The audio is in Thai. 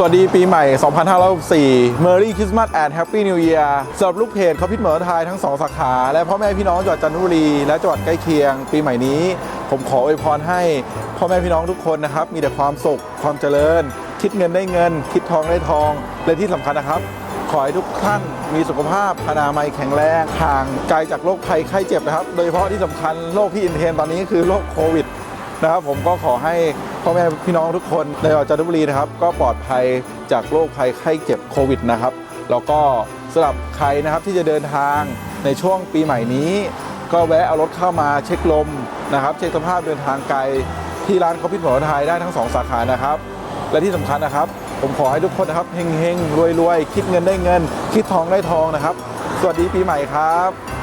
สวัสดีปีใหม่ 2564 Merry Christmas and Happy New Year สำหรับลูกเพจเขาพิทเหมอไทยทั้ง 2 สาขา และพ่อแม่พี่น้องจังหวัดจันทบุรี และจังหวัดใกล้เคียง ปีใหม่นี้ ผมขออวยพรให้พ่อแม่พี่น้องทุกคนนะครับ มีแต่ความสุข ความเจริญ คิดเงินได้เงิน คิดทองได้ทอง และที่สำคัญนะครับ ขอให้ทุกท่านมีสุขภาพอนามัยแข็งแรงห่างไกลจากโรคภัยไข้เจ็บนะครับ โดยเฉพาะที่สำคัญโรคที่อินเทนตอนนี้คือโรคโควิด นะครับผมก็ขอให้พ่อแม่พี่น้องทุกคนในจังหวัดจันทบุรีนะครับ ก็ปลอดภัยจากโรคภัยไข้เจ็บโควิดนะครับแล้วก็สำหรับใครนะครับที่จะเดินทางในช่วงปีใหม่นี้ ก็แวะเอารถเข้ามาเช็คลมนะครับ เช็คสภาพเดินทางไกลที่ร้านคอฟฟี่หมอไทยได้ทั้งสองสาขานะครับ และที่สำคัญนะครับ ผมขอให้ทุกคนนะครับเฮงๆรวยๆ คิดเงินได้เงิน คิดทองได้ทองนะครับ สวัสดีปีใหม่ครับ